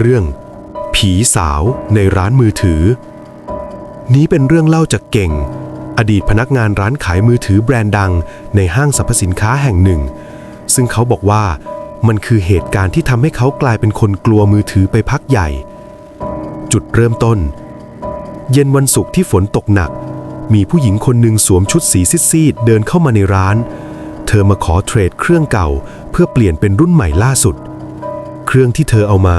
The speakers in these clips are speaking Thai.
เรื่อง ผีสาวในร้านมือถือ นี้เป็นเรื่องเล่าจากเก่ง อดีตพนักงานร้านขายมือถือแบรนด์ดังในห้างสรรพสินค้าแห่งหนึ่ง ซึ่งเขาบอกว่ามันคือเหตุการณ์ที่ทำให้เขากลายเป็นคนกลัวมือถือไปพักใหญ่ จุดเริ่มต้น เย็นวันศุกร์ที่ฝนตกหนัก มีผู้หญิงคนหนึ่งสวมชุดสีซีดๆเดินเข้ามาในร้าน เธอมาขอเทรดเครื่องเก่า เพื่อเปลี่ยนเป็นรุ่นใหม่ล่าสุด เครื่องที่เธอเอามา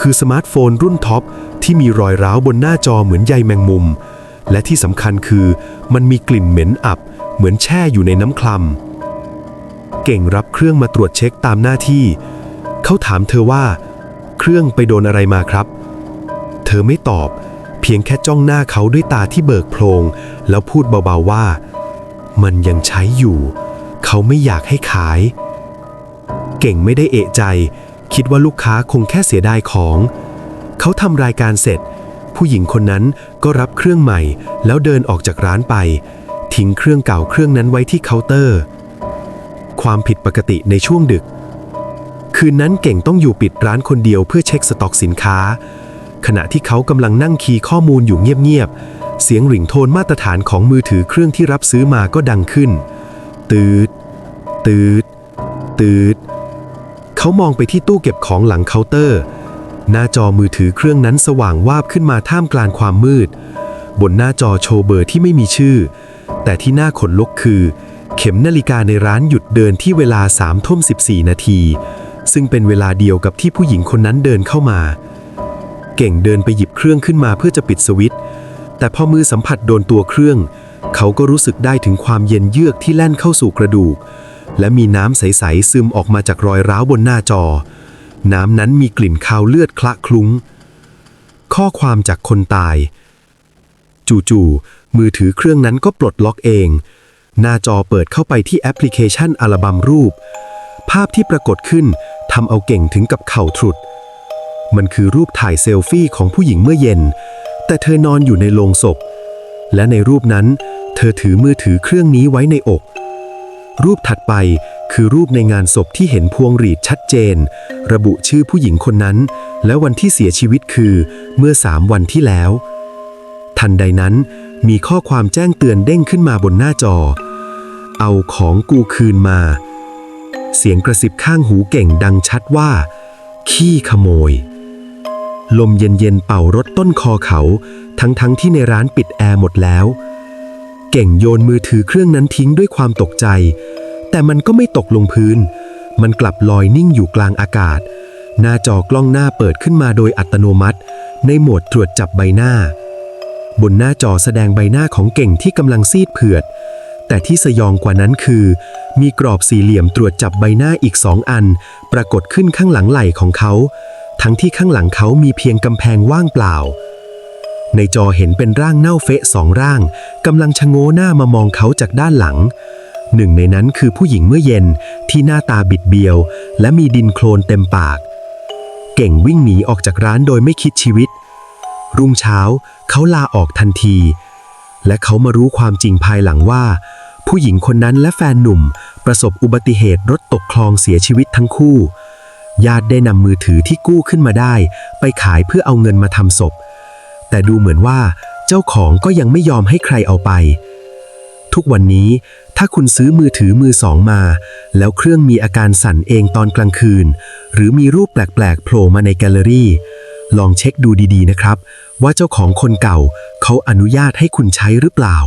คือสมาร์ทโฟนรุ่นท็อปที่มีรอยร้าวบนหน้าจอเหมือนใยแมงมุม และที่สำคัญคือมันมีกลิ่นเหม็นอับ เหมือนแช่อยู่ในน้ำคลำเก่งรับเครื่องมาตรวจเช็คตามหน้าที่ เขาถามเธอว่า เครื่องไปโดนอะไรมาครับ เธอไม่ตอบ เพียงแค่จ้องหน้าเขาด้วยตาที่เบิกโพลงแล้วพูดเบาๆว่า มันยังใช้อยู่ เขาไม่อยากให้ขาย เก่งไม่ได้เอะใจ คิดว่าลูกค้าคงแค่เสียดายของ เขาทำรายการเสร็จ ผู้หญิงคนนั้นก็รับเครื่องใหม่ แล้วเดินออกจากร้านไป ทิ้งเครื่องเก่าเครื่องนั้นไว้ที่เคาน์เตอร์ ความผิดปกติในช่วงดึก คืนนั้นเก่งต้องอยู่ปิดร้านคนเดียวเพื่อเช็คสต็อกสินค้า ขณะที่เขากำลังนั่งคีย์ข้อมูลอยู่เงียบๆ เสียงหริ่งโทนมาตรฐานของมือถือเครื่องที่รับซื้อมาก็ดังขึ้น ตืด ตืด ตืด เขามองไปที่ตู้เก็บของหลังเคาน์เตอร์ หน้าจอมือถือเครื่องนั้นสว่างวาบขึ้นมาท่ามกลางความมืด บนหน้าจอโชว์เบอร์ที่ไม่มีชื่อ แต่ที่น่าขนลุกคือ เข็มนาฬิกาในร้านหยุดเดินที่เวลา3ทุ่ม14 นาที ซึ่งเป็นเวลาเดียวกับที่ผู้หญิงคนนั้นเดินเข้ามา เก่งเดินไปหยิบเครื่องขึ้นมาเพื่อจะปิดสวิตช์แต่พอมือสัมผัสโดนตัวเครื่อง เขาก็รู้สึกได้ถึงความเย็นเยือกที่แล่นเข้าสู่กระดูก และมีน้ำใส ๆ ซึมออกมาจากรอยร้าวบนหน้าจอ น้ำนั้นมีกลิ่นคาวเลือดคละคลุ้ง ข้อความจากคนตาย จู่ๆมือถือเครื่องนั้นก็ปลดล็อกเอง หน้าจอเปิดเข้าไปที่แอปพลิเคชันอัลบัมรูป ภาพที่ปรากฏขึ้นทำเอาเก่งถึงกับเข่าทรุด มันคือรูปถ่ายเซลฟี่ของผู้หญิงเมื่อเย็น แต่เธอนอนอยู่ในโลงศพ และในรูปนั้น เธอถือมือถือเครื่องนี้ไว้ในอก รูปถัดไปคือรูปในงานศพที่เห็นพวงหรีดชัดเจน ระบุชื่อผู้หญิงคนนั้น และวันที่เสียชีวิตคือเมื่อสามวันที่แล้ว ทันใดนั้นมีข้อความแจ้งเตือนเด้งขึ้นมาบนหน้าจอ เอาของกูคืนมา เสียงกระซิบข้างหูเก่งดังชัดว่า ขี้ขโมย ลมเย็นๆเป่ารถต้นคอเขา ทั้งๆที่ในร้านปิดแอร์หมดแล้ว เก่งโยนมือถือเครื่องนั้นทิ้งด้วยความตกใจ แต่มันก็ไม่ตกลงพื้น มันกลับลอยนิ่งอยู่กลางอากาศ หน้าจอกล้องหน้าเปิดขึ้นมาโดยอัตโนมัติ ในโหมดตรวจจับใบหน้า บนหน้าจอแสดงใบหน้าของเก่งที่กำลังซีดเผือด แต่ที่สยองกว่านั้นคือ มีกรอบสี่เหลี่ยมตรวจจับใบหน้าอีกสองอัน ปรากฏขึ้นข้างหลังไหล่ของเขา ทั้งที่ข้างหลังเขามีเพียงกำแพงว่างเปล่า ในจอเห็นเป็นร่างเน่าเฟะสองร่างกำลังชะโงหน้ามามองเขาจากด้านหลัง หนึ่งในนั้นคือผู้หญิงเมื่อเย็นที่หน้าตาบิดเบี้ยว และมีดินโคลนเต็มปาก เก่งวิ่งหนีออกจากร้านโดยไม่คิดชีวิต รุ่งเช้าเขาลาออกทันที และเขามารู้ความจริงภายหลังว่า ผู้หญิงคนนั้นและแฟนหนุ่ม ประสบอุบัติเหตุรถตกคลองเสียชีวิตทั้งคู่ ญาติได้นำมือถือที่กู้ขึ้นมาได้ ไปขายเพื่อเอาเงินมาทำศพ แต่ดูเหมือนว่าเจ้าของก็ยังไม่ยอมให้ใครเอาไป ทุกวันนี้ถ้าคุณซื้อมือถือมือสองมา แล้วเครื่องมีอาการสั่นเองตอนกลางคืน หรือมีรูปแปลกๆโผล่มาในแกลเลอรี่ ลองเช็คดูดีๆนะครับ ว่าเจ้าของคนเก่าเขาอนุญาตให้คุณใช้หรือเปล่า